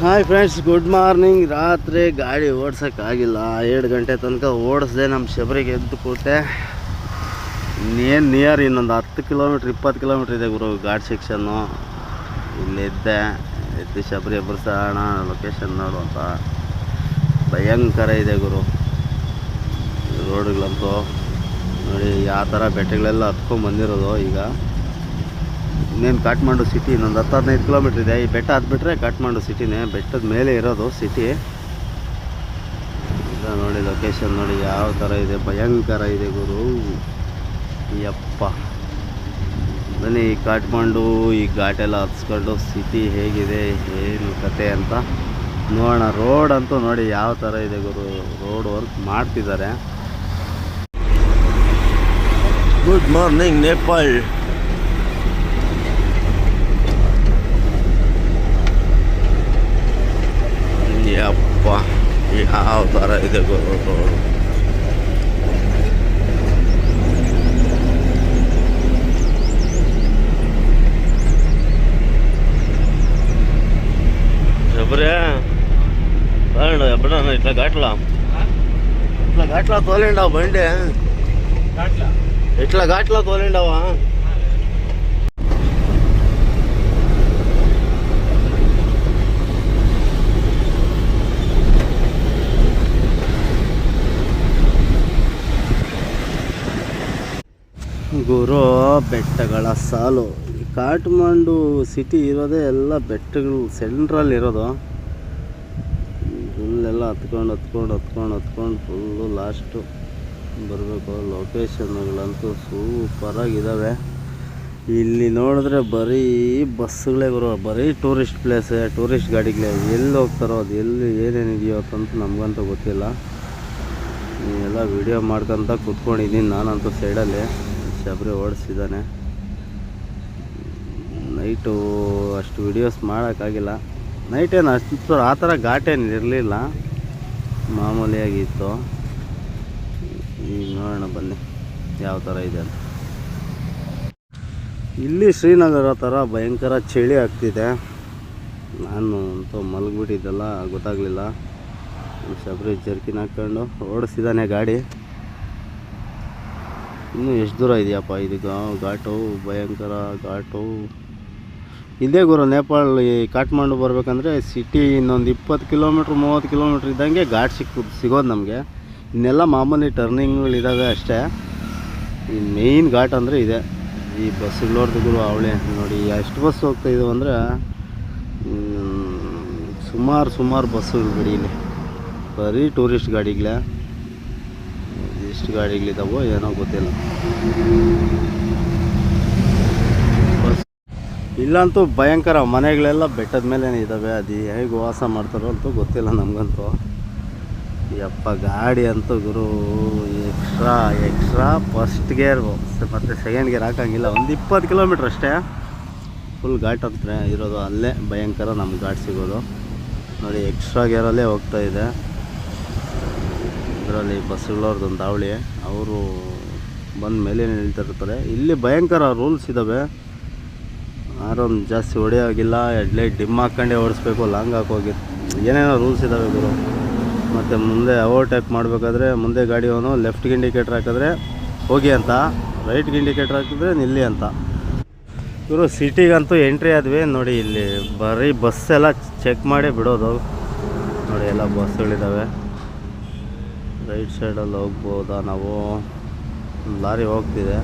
Hi friends good morning ರಾತ್ರಿ ಗಾಡಿ ಓಡ್ಸೋಕ್ಕಾಗಿಲ್ಲ. ಎರಡು ಗಂಟೆ ತನಕ ಓಡಿಸ್ದೆ ನಮ್ಮ ಶಬರಿಗೆ ಎದ್ದು ಕೂತೆ. ಇನ್ನೇನು ನಿಯರ್ ಇನ್ನೊಂದು ಹತ್ತು ಕಿಲೋಮೀಟ್ರ್ ಇಪ್ಪತ್ತು ಕಿಲೋಮೀಟ್ರ್ ಇದೆ ಗುರು ಗಾಡಿ ಸೆಕ್ಷನ್ನು ಇಲ್ಲಿದ್ದೆ ಎದ್ದು ಶಬರಿ ಎಬ್ಬರಿಸೋಣ ಲೊಕೇಶನ್ ನೋಡುವಂತ ಭಯಂಕರ ಇದೆ ಗುರು. ರೋಡ್ಗಳಂತೂ ನೋಡಿ ಯಾವ ಥರ ಬೆಟ್ಟಗಳೆಲ್ಲ ಹತ್ಕೊಂಡು ಬಂದಿರೋದು ಈಗ. ಇನ್ನೇನು ಕಾಟ್ಮಾಂಡು ಸಿಟಿ ಇನ್ನೊಂದು ಹತ್ತು ಹದಿನೈದು ಕಿಲೋಮೀಟ್ರ್ ಇದೆ. ಈ ಬೆಟ್ಟ ಹತ್ಬಿಟ್ರೆ ಕಾಠ್ಮಾಂಡು ಸಿಟಿನೇ ಬೆಟ್ಟದ ಮೇಲೆ ಇರೋದು ಸಿಟಿ ಈಗ ನೋಡಿ ಲೊಕೇಶನ್ ನೋಡಿ, ಯಾವ ಥರ ಇದೆ. ಭಯಂಕರ ಇದೆ ಗುರು. ಯಪ್ಪ. ಬನ್ನಿ, ಈ ಕಾಠ್ಮಾಂಡು ಈ ಘಾಟೆಲ್ಲ ಹತ್ಸ್ಕೊಂಡು ಸಿಟಿ ಹೇಗಿದೆ, ಏನು ಕತೆ ಅಂತ ನೋಡೋಣ. ರೋಡ್ ಅಂತೂ ನೋಡಿ ಯಾವ ಥರ ಇದೆ ಗುರು. ರೋಡ್ ವರ್ಕ್ ಮಾಡ್ತಿದ್ದಾರೆ. ಗುಡ್ ಮಾರ್ನಿಂಗ್ ನೇಪಾಳ್ ఎప్పుడన్నా ఇట్లా ఘాట్లా ఇట్లా ఘాట్లా తోలిండావు బండి ఇట్లా ఘాట్లా తోలిండావా ಗುರು ಬೆಟ್ಟಗಳ ಸಾಲು ಈ ಕಾಟ್ಮಾಂಡು ಸಿಟಿ ಇರೋದೇ ಎಲ್ಲ ಬೆಟ್ಟಗಳು ಸೆಂಟ್ರಲ್ಲಿ ಇರೋದು ಫುಲ್ಲೆಲ್ಲ ಹತ್ಕೊಂಡು ಹತ್ಕೊಂಡು ಹತ್ಕೊಂಡು ಹತ್ಕೊಂಡು ಫುಲ್ಲು ಲಾಸ್ಟು ಬರಬೇಕು. ಲೊಕೇಶನ್ಗಳಂತೂ ಸೂಪರಾಗಿದ್ದಾವೆ ಇಲ್ಲಿ ನೋಡಿದ್ರೆ ಬರೀ ಬಸ್ಗಳೇ ಬರೋ ಬರೀ ಟೂರಿಸ್ಟ್ ಪ್ಲೇಸೇ ಟೂರಿಸ್ಟ್ ಗಾಡಿಗಳೇ. ಎಲ್ಲಿ ಹೋಗ್ತಾರೋ ಅದು, ಎಲ್ಲಿ ಏನೇನಿದೆಯೋ ಅಂತಂತೂ ನಮಗಂತೂ ಗೊತ್ತಿಲ್ಲ. ಎಲ್ಲ ವಿಡಿಯೋ ಮಾಡ್ಕೊತ ಕೂತ್ಕೊಂಡಿದ್ದೀನಿ ನಾನಂತೂ ಸೈಡಲ್ಲಿ ಶಬರಿ ಓಡಿಸಿದ್ದಾನೆ. ನೈಟು ಅಷ್ಟು ವಿಡಿಯೋಸ್ ಮಾಡೋಕ್ಕಾಗಿಲ್ಲ. ನೈಟ್ ಏನು ಅಷ್ಟು, ಆ ಥರ ಘಾಟೇನು ಇರಲಿಲ್ಲ ಮಾಮೂಲಿಯಾಗಿತ್ತು. ಈಗ ನೋಡೋಣ ಬನ್ನಿ, ಯಾವ ಥರ ಇದೆ ಅಂತ. ಇಲ್ಲಿ ಶ್ರೀನಗರ ಥರ ಭಯಂಕರ ಚಳಿ ಆಗ್ತಿದೆ. ನಾನು ಅಂತೂ ಮಲಗಿಬಿಟ್ಟಿದ್ದೆಲ್ಲ, ಗೊತ್ತಾಗಲಿಲ್ಲ. ಶಬರಿ ಜರ್ಕಿನ್ ಹಾಕ್ಕೊಂಡು ಓಡಿಸಿದ್ದಾನೆ ಗಾಡಿ. ಇನ್ನೂ ಎಷ್ಟು ದೂರ ಇದೆಯಪ್ಪ, ಇದು ಘಾಟು ಭಯಂಕರ ಘಾಟು. ಇದೇ ಗುರು ನೇಪಾಳ ಈ ಕಾಟ್ಮಾಂಡು ಬರಬೇಕಂದ್ರೆ ಸಿಟಿ ಇನ್ನೊಂದು ಇಪ್ಪತ್ತು ಕಿಲೋಮೀಟ್ರ್, ಮೂವತ್ತು ಕಿಲೋಮೀಟ್ರ್ ಇದ್ದಂಗೆ ಘಾಟ್ ಸಿಕ್ ಸಿಗೋದು ನಮಗೆ. ಇನ್ನೆಲ್ಲ ಮಾಮೂಲಿ ಟರ್ನಿಂಗ್ಗಳಿದ್ದಾವೆ ಅಷ್ಟೇ. ಈ ಮೇಯ್ನ್ ಘಾಟ್ ಅಂದರೆ ಇದೆ. ಈ ಬಸ್ಸುಗಳವ್ರದ್ದು ಗುರು, ಅವಳೆ, ನೋಡಿ, ಎಷ್ಟು ಬಸ್ ಹೋಗ್ತಾ ಇದ್ದಾವೆ ಅಂದರೆ ಸುಮಾರು ಸುಮಾರು ಬಸ್ಸುಗಳು ಬಿಡಿ ಇಲ್ಲಿ. ಬರೀ ಟೂರಿಸ್ಟ್ ಗಾಡಿಗಳೇ. ಎಷ್ಟು ಗಾಡಿಗಳಿದಾವೋ ಏನೋ ಗೊತ್ತಿಲ್ಲ ಬಸ್ ಇಲ್ಲಂತೂ ಭಯಂಕರ, ಮನೆಗಳೆಲ್ಲ ಬೆಟ್ಟದ ಮೇಲೆ ಇದ್ದಾವೆ ಅದು ಹೇಗೆ ವಾಸ ಮಾಡ್ತಾರೋ ಅಂತೂ ಗೊತ್ತಿಲ್ಲ ನಮಗಂತೂ. ಯಪ್ಪ, ಗಾಡಿ ಅಂತೂ ಗುರು ಎಕ್ಸ್ಟ್ರಾ ಎಕ್ಸ್ಟ್ರಾ ಫಸ್ಟ್ ಗೇರ್ ಮತ್ತು ಸೆಕೆಂಡ್ ಗೇರ್ ಹಾಕಂಗಿಲ್ಲ. ಒಂದು ಇಪ್ಪತ್ತು ಕಿಲೋಮೀಟ್ರ್ ಅಷ್ಟೇ. ಫುಲ್ ಘಾಟ್ ಹತ್ರ ಇರೋದು ಅಲ್ಲೇ. ಭಯಂಕರ ನಮ್ಗೆ ಘಾಟ್ ಸಿಗೋದು. ನೋಡಿ ಎಕ್ಸ್ಟ್ರಾ ಗೇರಲ್ಲೇ ಹೋಗ್ತಾ ಇದೆ. ಇದರಲ್ಲಿ ಬಸ್ಗಳವ್ರದ್ದೊಂದು ದಾವಳಿ. ಅವರು ಬಂದ ಮೇಲೆ ನಿಲ್ತಿರ್ತಾರೆ ಇಲ್ಲಿ ಭಯಂಕರ ರೂಲ್ಸ್ ಇದ್ದಾವೆ ಆರೊಂದು ಜಾಸ್ತಿ ಹೊಡೆಯೋಗಿಲ್ಲ ಲೈಟ್ ಡಿಮ್ ಹಾಕ್ಕೊಂಡೇ ಓಡಿಸ್ಬೇಕು, ಲಾಂಗ್ ಹಾಕೋಗಿ ಏನೇನೋ ರೂಲ್ಸ್ ಇದ್ದಾವೆ ಗುರು. ಮತ್ತು ಮುಂದೆ ಓವರ್ಟೇಕ್ ಮಾಡಬೇಕಾದ್ರೆ ಮುಂದೆ ಗಾಡಿಯವನು ಲೆಫ್ಟ್ಗೆ ಇಂಡಿಕೇಟ್ರ್ ಹಾಕಿದ್ರೆ ಹೋಗಿ ಅಂತ ರೈಟ್ಗೆ ಇಂಡಿಕೇಟ್ರ್ ಹಾಕಿದ್ರೆ ನಿಲ್ಲಿ ಅಂತ. ಇವರು ಸಿಟಿಗಂತೂ ಎಂಟ್ರಿ ಆದ್ವಿ. ನೋಡಿ, ಇಲ್ಲಿ ಬರೀ ಬಸ್ ಎಲ್ಲ ಚೆಕ್ ಮಾಡಿ ಬಿಡೋದು. ನೋಡಿ, ಎಲ್ಲ ಬಸ್ಗಳಿದ್ದಾವೆ ರೈಟ್ ಸೈಡಲ್ಲಿ ಹೋಗ್ಬೋದಾ ನಾವು? ಲಾರಿ ಹೋಗ್ತಿದೆ.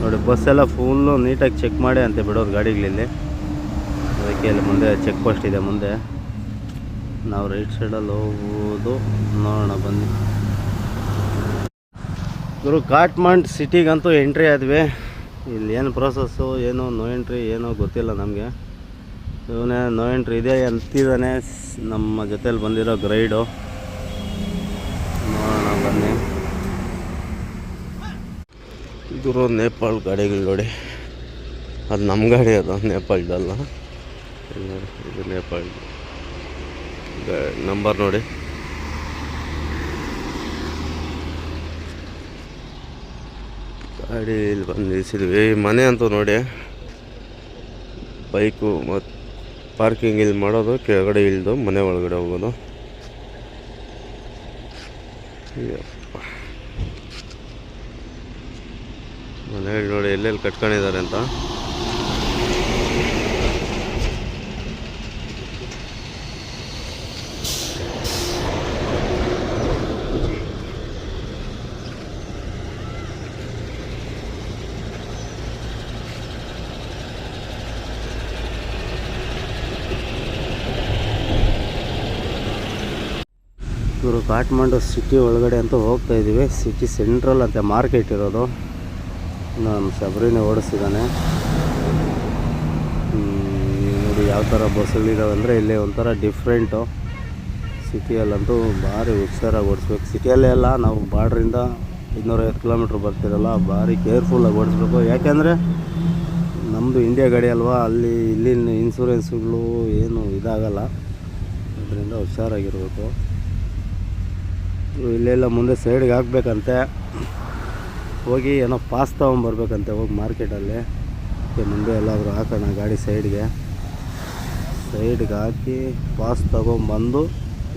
ನೋಡಿ ಬಸ್ ಎಲ್ಲ ಫುಲ್ಲು ನೀಟಾಗಿ ಚೆಕ್ ಮಾಡಿ ಅಂತ ಬಿಡೋದು ಗಾಡಿಗಳಲ್ಲಿ. ಅದಕ್ಕೆ ಇಲ್ಲಿ ಮುಂದೆ ಚೆಕ್ ಪೋಸ್ಟ್ ಇದೆ ಮುಂದೆ. ನಾವು ರೈಟ್ ಸೈಡಲ್ಲಿ ಹೋಗೋದು, ನೋಡೋಣ, ಬನ್ನಿ. ಗುರು ಕಾಟ್ಮಂಡ್ ಸಿಟಿಗಂತೂ ಎಂಟ್ರಿ ಆದ್ವಿ. ಇಲ್ಲಿ ಏನು ಪ್ರೊಸೆಸ್ಸು ಏನು ನೋ ಎಂಟ್ರಿ ಏನೋ ಗೊತ್ತಿಲ್ಲ ನಮಗೆ. ಇವನೇ ನೋ ಎಂಟ್ರಿ ಇದೆ ಅಂತಿದ್ದಾನೆ. ನಮ್ಮ ಜೊತೇಲಿ ಬಂದಿರೋ ಗ್ರೈಡು ನೋಡೋಣ ಬನ್ನಿ ಗುರು ನೇಪಾಳ ಗಾಡಿಗಳು ನೋಡಿ. ಅದು ನಮ್ಮ ಗಾಡಿ ಅದು, ನೇಪಾಳದಲ್ಲ. ಇದು ನೇಪಾಳ ನಂಬರ್ ನೋಡಿ. ಗಾಡಿ ಇಲ್ಲಿ ಬಂದು ನಿಲ್ಸಿದ್ವಿ. ಮನೆ ಅಂತೂ ನೋಡಿ. ಬೈಕು ಮತ್ತು ಪಾರ್ಕಿಂಗ್ ಇಲ್ಲಿ ಮಾಡೋದು, ಕೆಳಗಡೆ ಇಳಿದು ಮನೆ ಒಳಗಡೆ ಹೋಗೋದು. ಮನೆಗಳು ನೋಡಿ ಎಲ್ಲೆಲ್ಲಿ ಕಟ್ಕೊಂಡಿದ್ದಾರೆ ಅಂತ. ಇವರು ಕಾಠ್ಮಂಡು ಸಿಟಿ ಒಳಗಡೆ ಅಂತ ಹೋಗ್ತಾ ಇದ್ದೀವಿ. ಸಿಟಿ ಸೆಂಟ್ರಲ್ ಅಂತ ಮಾರ್ಕೆಟ್ ಇರೋದು. ನಮ್ಮ ಶಬರಿನೇ ಓಡಿಸಿದ್ದಾನೆ. ನೋಡಿ ಯಾವ ಥರ ಬಸ್ಸುಗಳಿದಾವೆ ಅಂದರೆ ಇಲ್ಲಿ ಒಂಥರ ಡಿಫ್ರೆಂಟು. ಸಿಟಿಯಲ್ಲಂತೂ ಭಾರಿ ಹುಷಾರಾಗಿ ಓಡಿಸ್ಬೇಕು. ಸಿಟಿಯಲ್ಲೇ ಅಲ್ಲ, ನಾವು ಬಾರ್ಡ್ರಿಂದ ಇನ್ನೂರೈವತ್ತು ಕಿಲೋಮೀಟ್ರ್ ಬರ್ತಿರಲ್ಲ, ಭಾರಿ ಕೇರ್ಫುಲ್ಲಾಗಿ ಓಡಿಸ್ಬೇಕು. ಯಾಕೆಂದರೆ ನಮ್ಮದು ಇಂಡಿಯಾ ಗಾಡಿ ಅಲ್ವಾ, ಅಲ್ಲಿ ಇಲ್ಲಿನ ಇನ್ಸೂರೆನ್ಸ್ಗಳು ಏನು ಇದಾಗಲ್ಲ. ಅದರಿಂದ ಹುಷಾರಾಗಿರ್ಬೇಕು. ಇಲ್ಲೆಲ್ಲ ಮುಂದೆ ಸೈಡ್ಗೆ ಹಾಕ್ಬೇಕಂತೆ. ಹೋಗಿ ಏನೋ ಪಾಸ್ ತೊಗೊಂಬರ್ಬೇಕಂತೆ ಹೋಗಿ ಮಾರ್ಕೆಟಲ್ಲಿ. ಮುಂದೆ ಎಲ್ಲಾದರೂ ಹಾಕೋಣ ಗಾಡಿ ಸೈಡ್ಗೆ. ಸೈಡ್ಗೆ ಹಾಕಿ ಪಾಸ್ ತೊಗೊಂಬಂದು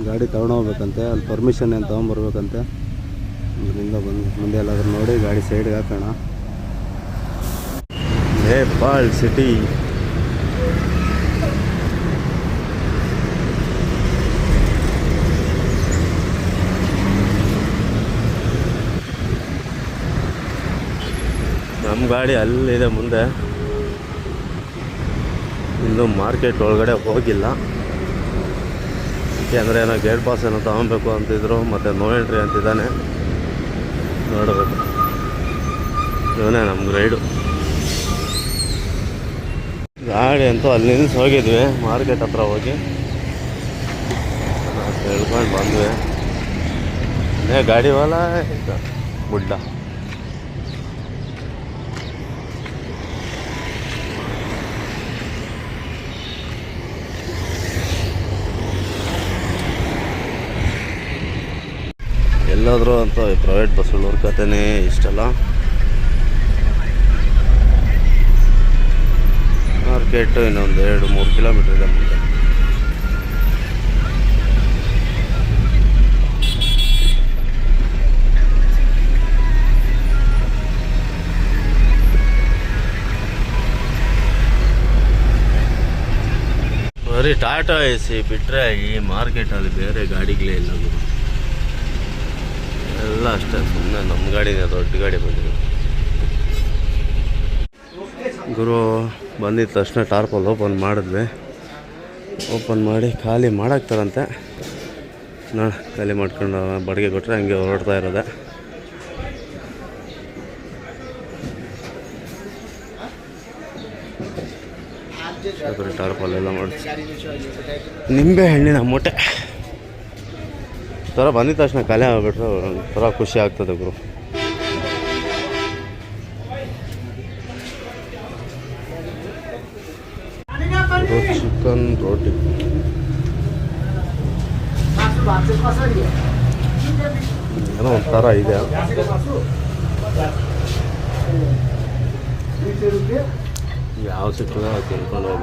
ಗಾಡಿ ತೊಗೊಂಡೋಗ್ಬೇಕಂತೆ ಅಲ್ಲಿ ಪರ್ಮಿಷನ್ ಏನು ತೊಗೊಂಬರ್ಬೇಕಂತೆ. ಇದರಿಂದ ಬಂದು ಮುಂದೆ ಎಲ್ಲಾದರೂ ನೋಡಿ ಗಾಡಿ ಸೈಡ್ಗೆ ಹಾಕೋಣ. ನೇಪಾಳ್ ಸಿಟಿ ನಮ್ಮ ಗಾಡಿ ಅಲ್ಲಿದೆ ಮುಂದೆ. ಇನ್ನು ಮಾರ್ಕೆಟ್ ಒಳಗಡೆ ಹೋಗಿಲ್ಲ. ಯಾಕೆಂದರೆ ಏನೋ ಗೇಟ್ ಪಾಸ್ ಏನೋ ತೊಗೊಬೇಕು ಅಂತಿದ್ರು, ಮತ್ತು ನೋ ಎಂಟ್ರಿ ಅಂತಿದ್ದಾನೆ. ನೋಡಬೇಕು. ಇವನೇ ನಮ್ಮ ರೈಡು ಗಾಡಿ ಅಂತೂ ಅಲ್ಲಿ ನಿಲ್ಸಿ ಹೋಗಿದ್ವಿ ಮಾರ್ಕೆಟ್ ಹತ್ರ ಹೋಗಿ. ಹೇಳ್ಕೊಂಡು ಬಂದ್ವಿ. ಅದೇ ಗಾಡಿ ವಾಲ ಗುಡ್ಡ. ಎಲ್ಲಾದರೂ ಅಂತ ಪ್ರೈವೇಟ್ ಬಸ್ಗಳು ಕಥೆನೇ ಇಷ್ಟಲ್ಲ. ಮಾರ್ಕೆಟ್ ಇನ್ನೊಂದು ಎರಡು, ಮೂರು ಕಿಲೋಮೀಟರ್ ಇದೆ ಮುಂದೆ. ಬರೀ ಟಾಟಾ ಎ ಸಿ ಬಿಟ್ಟರೆ ಈ ಮಾರ್ಕೆಟಲ್ಲಿ ಬೇರೆ ಗಾಡಿಗಳೇ ಇಲ್ಲ. ಎಲ್ಲ ಅಷ್ಟೇ ಸುಮ್ಮನೆ ನಮ್ಮ ಗಾಡಿನೇ ದೊಡ್ಡ ಗಾಡಿ ಬಂದಿದೆ. ಗುರು ಬಂದಿದ್ದ ತಕ್ಷಣ ಟಾರ್ಪಲ್ ಓಪನ್ ಮಾಡಿದ್ವಿ. ಓಪನ್ ಮಾಡಿ ಖಾಲಿ ಮಾಡಾಕ್ತಾರಂತೆ. ನಾ ಖಾಲಿ ಮಾಡ್ಕೊಂಡು ಬಾಡಿಗೆ ಕೊಟ್ಟರೆ ಹಂಗೆ ಹೊರಡ್ತಾ ಇರೋದೆ. ಟಾರ್ಪಲ್ ಎಲ್ಲ ಮಾಡಿ ನಿಂಬೆ ಹಣ್ಣಿನ ಮೂಟೆ ಥರ ಬಂದಿದ ತಕ್ಷಣ ಖಾಲಿ ಆಗ್ಬಿಟ್ರೆ ಒಂಥರ ಖುಷಿ ಆಗ್ತದೆ ಗುರು. ಚಿಕನ್ ರೋಟಿ. ಏನೋ ಒಂಥರ ಇದೆ. ಯಾವ ಸಿಗ್ತದೆ ತಿಳ್ಕೊಂಡು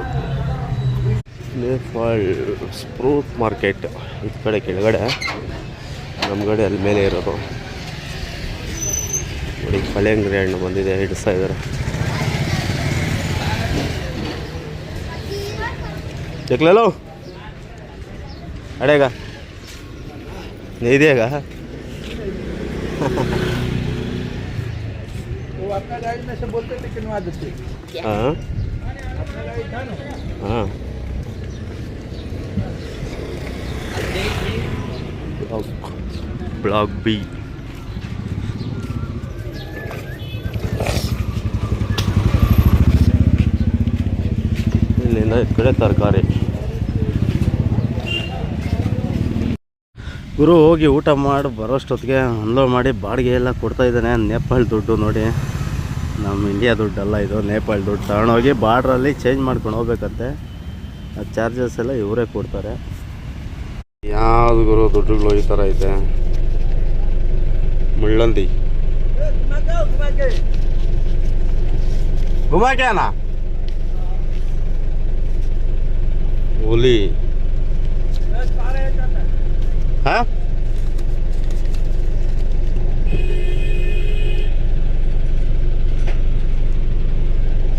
ನೇಪಾಳ್ ಫ್ರೂಟ್ ಮಾರ್ಕೆಟ್ ಈ ಕಡೆ ಕೆಳಗಡೆ. ನಮ್ಮ ಕಡೆ ಅಲ್ಲಿ ಮೇಲೆ ಇರೋದು. ನೋಡಿ, ಕಲೆಂಗ್ರಿ ಹಣ್ಣು ಬಂದಿದೆ, ಹಿಡಿಸ್ತಾ ಇದ್ದಾರೆ ಎಕ್ಲೋ ಅಡೇಗ ಇದೆಯಾಗ ಹಾಂ? ಹಾಂ. Oh. Vlog B. ಈ ಕಡೆ ಗುರು ಹೋಗಿ ಊಟ ಮಾಡಿ ಬರೋಷ್ಟೊತ್ತಿಗೆ ಅನ್ಲೋ ಮಾಡಿ ಬಾಡಿಗೆ ಎಲ್ಲ ಕೊಡ್ತಾ ಇದ್ದಾನೆ. ನೇಪಾಳ ದುಡ್ಡು ನೋಡಿ. ನಮ್ಮ ಇಂಡಿಯಾ ದುಡ್ಡಲ್ಲ ಇದು ನೇಪಾಳ ದುಡ್ಡು. ತಗೊಂಡೋಗಿ ಬಾರ್ಡ್ರಲ್ಲಿ ಚೇಂಜ್ ಮಾಡ್ಕೊಂಡು ಹೋಗ್ಬೇಕಂತೆ. ಆ ಚಾರ್ಜಸ್ ಎಲ್ಲ ಇವರೇ ಕೊಡ್ತಾರೆ. ಯಾವುದು ಗುರು ದುಡ್ಡುಗಳು ಈ ಥರ ಇದೆ? ముళ్ళుంది గుమాకేనా ఉలి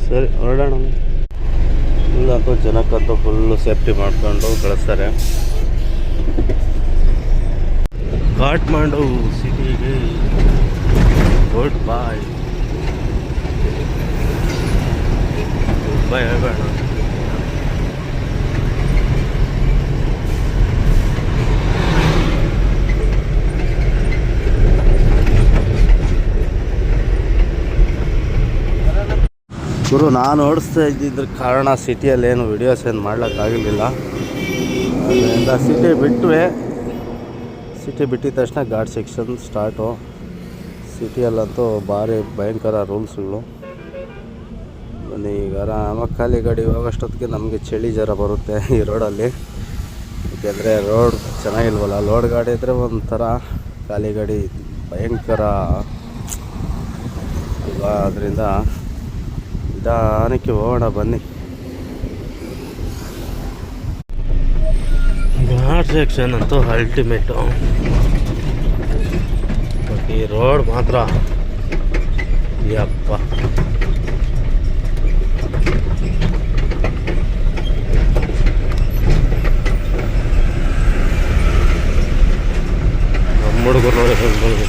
ಸರಿ ಹೊರಡೋಣ ಇಲ್ಲಂತೂ ಜನಕ್ಕಂತೂ ಫುಲ್ಲು ಸೇಫ್ಟಿ ಮಾಡ್ಕೊಂಡು ಕಳಿಸ್ತಾರೆ ಕಾಟ್ಮಾಂಡು ಸಿಟಿಗೆ ಗುಡ್ ಬಾಯ್ ಗುಡ್ ಬಾಯ್ ಗುರು, ನಾನು ಓಡಿಸ್ತಾ ಇದ್ದಿದ್ರ ಕಾರಣ ಸಿಟಿಯಲ್ಲಿ ಏನು ವಿಡಿಯೋಸ್ ಏನು ಮಾಡ್ಲಿಕ್ಕಾಗಲಿಲ್ಲ. ಅದರಿಂದ ಸಿಟಿ ಬಿಟ್ಟರೆ ಸಿಟಿ ಬಿಟ್ಟಿದ ತಕ್ಷಣ ಗಾರ್ಡ್ ಸೆಕ್ಷನ್ ಸ್ಟಾರ್ಟು. ಸಿಟಿಯಲ್ಲಂತೂ ಭಾರಿ ಭಯಂಕರ ರೂಲ್ಸ್ಗಳು. ಬನ್ನಿ ಈಗ ಆರಾಮಾಗಿ ಖಾಲಿ ಗಾಡಿ ಹೋಗೋಷ್ಟೊತ್ತಿಗೆ ನಮಗೆ ಚಳಿ ಜ್ವರ ಬರುತ್ತೆ ಈ ರೋಡಲ್ಲಿ. ಏಕೆಂದರೆ ರೋಡ್ ಚೆನ್ನಾಗಿಲ್ವಲ್ಲ? ಲೋಡ್ ಗಾಡಿ ಇದ್ದರೆ ಒಂಥರ ಖಾಲಿ ಗಾಡಿ ಭಯಂಕರ. ಅಲ್ವಾ? ಅದರಿಂದ ನಿಧಾನಕ್ಕೆ ಹೋಗೋಣ ಬನ್ನಿ. ಘಾಟ್ ಸೆಕ್ಷನ್ ಅಂತೂ ಅಲ್ಟಿಮೇಟು ಬಟ್ ಈ ರೋಡ್ ಮಾತ್ರ ಯಪ್ಪ ನಮ್ಮ ಹುಡುಗರು ನೋಡಿ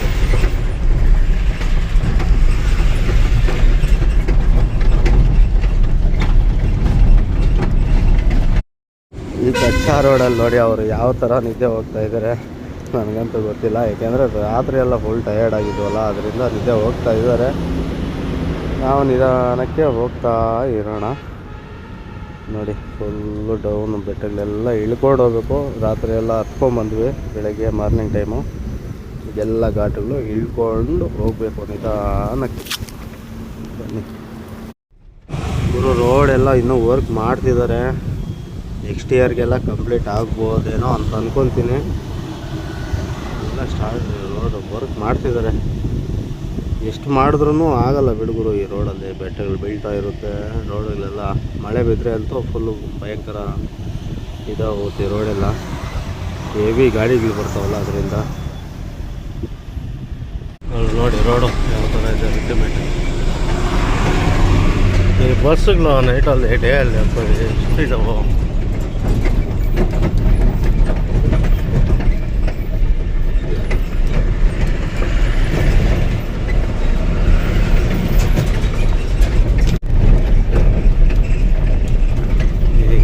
ಈ ಕಚ್ಚಾ ರೋಡಲ್ಲಿ ನೋಡಿ ಅವರು ಯಾವ ಥರ ನಿದ್ದೆ ಹೋಗ್ತಾ ಇದ್ದಾರೆ. ನನಗಂತೂ ಗೊತ್ತಿಲ್ಲ, ಯಾಕೆಂದರೆ ರಾತ್ರಿ ಎಲ್ಲ ಫುಲ್ ಟಯರ್ಡ್ ಆಗಿದ್ವಲ್ಲ ಅದರಿಂದ ನಿದ್ದೆ ಹೋಗ್ತಾ ಇದ್ದಾರೆ. ನಾವು ನಿಧಾನಕ್ಕೆ ಹೋಗ್ತಾ ಇರೋಣ. ನೋಡಿ ಫುಲ್ಲು ಡೌನ್ ಬೆಟ್ಟಗಳೆಲ್ಲ ಇಳ್ಕೊಂಡು ಹೋಗ್ಬೇಕು. ರಾತ್ರಿ ಎಲ್ಲ ಹತ್ಕೊಂಬಂದ್ವಿ ಬೆಳಗ್ಗೆ ಮಾರ್ನಿಂಗ್ ಟೈಮು ಎಲ್ಲ ಘಾಟಗಳು ಇಳ್ಕೊಂಡು ಹೋಗಬೇಕು ನಿಧಾನಕ್ಕೆ. ಬನ್ನಿ. ಗುರು ರೋಡೆಲ್ಲ ಇನ್ನೂ ವರ್ಕ್ ಮಾಡ್ತಿದ್ದಾರೆ. ನೆಕ್ಸ್ಟ್ ಇಯರ್ಗೆಲ್ಲ ಕಂಪ್ಲೀಟ್ ಆಗ್ಬೋದೇನೋ ಅಂತ ಅಂದ್ಕೊತೀನಿ ಎಲ್ಲ ಸ್ಟಾರ್ಟ್ ರೋಡ್ ವರ್ಕ್ ಮಾಡ್ತಿದ್ದಾರೆ ಎಷ್ಟು ಮಾಡಿದ್ರೂ ಆಗಲ್ಲ ಬಿಡುಗರು ಈ ರೋಡಲ್ಲಿ ಬೆಟ್ಟಗಳು ಬೀಳ್ತಾ ಇರುತ್ತೆ. ರೋಡಲ್ಲೆಲ್ಲ ಮಳೆ ಬಿದ್ದರೆ ಅಂತೂ ಫುಲ್ಲು ಭಯಂಕರ ಇದಾಗುತ್ತೆ ರೋಡೆಲ್ಲ ಹೆವಿ ಗಾಡಿಗಳು ಬರ್ತಾವಲ್ಲ ಅದರಿಂದ. ನೋಡಿ ರೋಡು ಯಾವ ಥರ ಇದೆ ಅಲ್ಟಿಮೇಟ್ ಈ ಬಸ್ಸುಗಳು ನೈಟಲ್ಲಿ ಡೇ ಅಲ್ಲಿ ಇದಾವೆ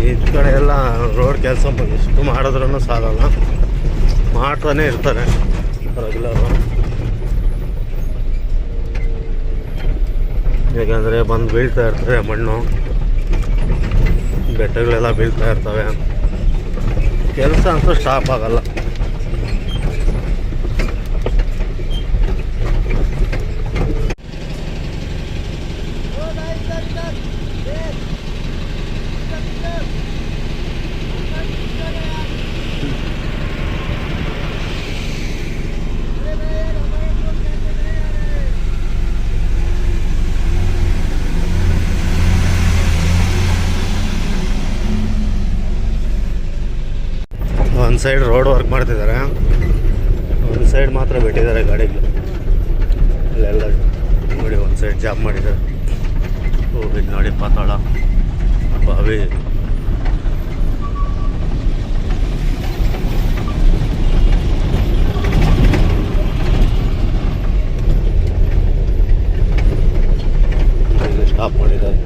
ಈ ಕಡೆ ಎಲ್ಲ ರೋಡ್ ಕೆಲಸ ಎಷ್ಟು ಮಾಡಿದ್ರೂ ಸಾಲಲ್ಲ. ಮಾಡ್ತಾನೆ ಇರ್ತಾರೆ. ರೆಗ್ಯುಲರು ಯಾಕೆಂದರೆ ಬಂದು ಬೀಳ್ತಾ ಇರ್ತಾರೆ ಮಣ್ಣು. ಬೆಟ್ಟಗಳೆಲ್ಲ ಬೀಳ್ತಾ ಇರ್ತವೆ. ಕೆಲಸ ಅಂತೂ ಸ್ಟಾಪ್ ಆಗಲ್ಲ. ಒಂದು ಸೈಡ್ ರೋಡ್ ವರ್ಕ್ ಮಾಡ್ತಿದ್ದಾರೆ ಒಂದು ಸೈಡ್ ಮಾತ್ರ ಬಿಟ್ಟಿದ್ದಾರೆ ಗಾಡಿಗಳು. ಅಲ್ಲೆಲ್ಲ ನೋಡಿ ಒಂದು ಸೈಡ್ ಜಾಬ್ ಮಾಡಿದ್ದಾರೆ ಹೋಗಿ ನೋಡಿ ಪಾತಾಳ. ಬಾವಿ ಸ್ಟಾಪ್ ಮಾಡಿದ್ದಾರೆ.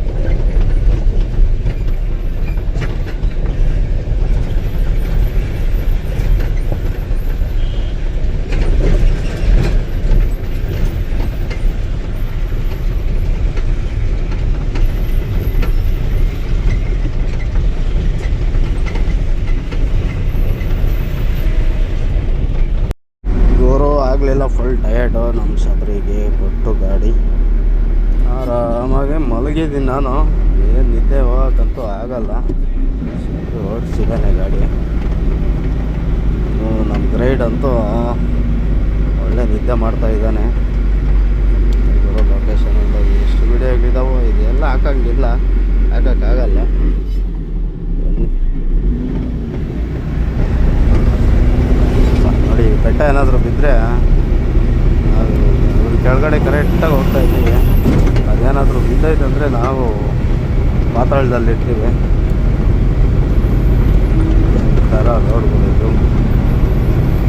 ಬೆಳಿಗ್ಗೆ ಕೊಟ್ಟು ಗಾಡಿ? ಆರಾಮಾಗಿ ಮಲಗಿದ್ದೀನಿ ನಾನು. ಏನು ನಿದ್ದೆ ಹೋಗಕ್ಕಂತೂ ಆಗಲ್ಲ. ಓಡಿಸಿದ್ದಾನೆ ಗಾಡಿ. ನಮ್ಮ ಗ್ರೈಡ್ ಅಂತೂ ಒಳ್ಳೆ ನಿದ್ದೆ ಮಾಡ್ತಾ ಇದ್ದಾನೆ. ಬರೋ ಲೊಕೇಶನ್ ಎಲ್ಲ ಎಷ್ಟು ವಿಡಿಯೋಗಳಿದ್ದಾವೋ ಇದೆಲ್ಲ ಹಾಕಂಗಿಲ್ಲ. ಹಾಕೋಕ್ಕಾಗಲ್ಲ ನೋಡಿ, ಬೆಟ್ಟ ಏನಾದರೂ ಬಿದ್ದರೆ ಕೆಳಗಡೆ ಕರೆಕ್ಟಾಗಿ ಹೋಗ್ತಾ ಇದ್ದೀವಿ. ಅದೇನಾದರೂ ಬಿದ್ದೈತೆ ಅಂದರೆ ನಾವು ಪಾತಾಳದಲ್ಲಿರ್ತೀವಿ ಥರ ನೋಡ್ಬೋದು.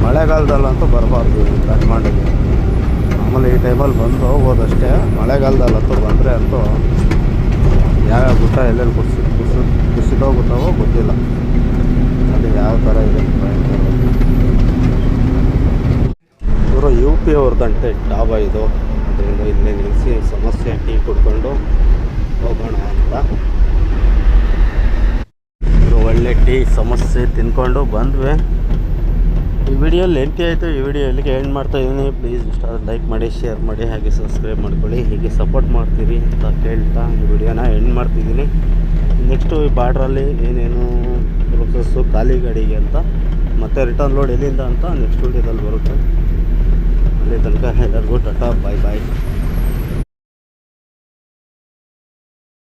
ಮಳೆಗಾಲದಲ್ಲಂತೂ ಬರಬಾರ್ದು ಕಟ್ಮಾಂಡಿಗೆ ಆಮೇಲೆ ಈ ಟೈಮಲ್ಲಿ ಬಂದು ಹೋಗೋದಷ್ಟೇ ಮಳೆಗಾಲದಲ್ಲಂತೂ ಬಂದರೆ ಅಂತೂ ಯಾವ ಗುಟ್ಟ ಎಲ್ಲೆಲ್ಲಿ ಕುಸಿ ಕುಸಿದೋಗುತ್ತಾವೋ ಗೊತ್ತಿಲ್ಲ. ಅದು ಯಾವ ಥರ ಇದೆ ಇವರು ಯು ಪಿ ಅವ್ರದ್ದಂತೆ ಡಾಬಾ ಇದು. ಅದರಿಂದ ಇಲ್ಲೇ ನಿಲ್ಲಿಸಿ ಸಮಸ್ಯೆ ಟೀ ಕುಡ್ಕೊಂಡು ಹೋಗೋಣ ಅಂತ. ಒಳ್ಳೆ ಟೀ ಸಮಸ್ಯೆ ತಿನ್ಕೊಂಡು ಬಂದ್ವಿ. ಈ ವಿಡಿಯೋ ಲೆಂತಿ ಆಯಿತು. ಈ ವಿಡಿಯೋ ಇಲ್ಲಿಗೆ ಎಂಡ್ ಮಾಡ್ತಾ ಇದ್ದೀನಿ. ಪ್ಲೀಸ್ ಇಷ್ಟ ಲೈಕ್ ಮಾಡಿ, ಶೇರ್ ಮಾಡಿ, ಹಾಗೆ ಸಬ್ಸ್ಕ್ರೈಬ್ ಮಾಡ್ಕೊಳ್ಳಿ. ಹೀಗೆ ಸಪೋರ್ಟ್ ಮಾಡ್ತೀರಿ ಅಂತ ಕೇಳ್ತಾ ಈ ವಿಡಿಯೋನ ಎಂಡ್ ಮಾಡ್ತಿದ್ದೀನಿ. ನೆಕ್ಸ್ಟು ಈ ಬಾರ್ಡ್ರಲ್ಲಿ ಏನೇನು ಪ್ರೊಸೆಸ್ಸು ಖಾಲಿ ಗಾಡಿಗೆ ಅಂತ, ಮತ್ತೆ ರಿಟರ್ನ್ ಲೋಡ್ ಎಲ್ಲಿಂದ ಅಂತ ನೆಕ್ಸ್ಟ್ ವಿಡಿಯೋದಲ್ಲಿ ಬರುತ್ತೆ. ಅಲ್ಲಿ ತನಕ ಎಲ್ಲರಿಗೂ ಟಾಟಾ ಬಾಯ್ ಬಾಯ್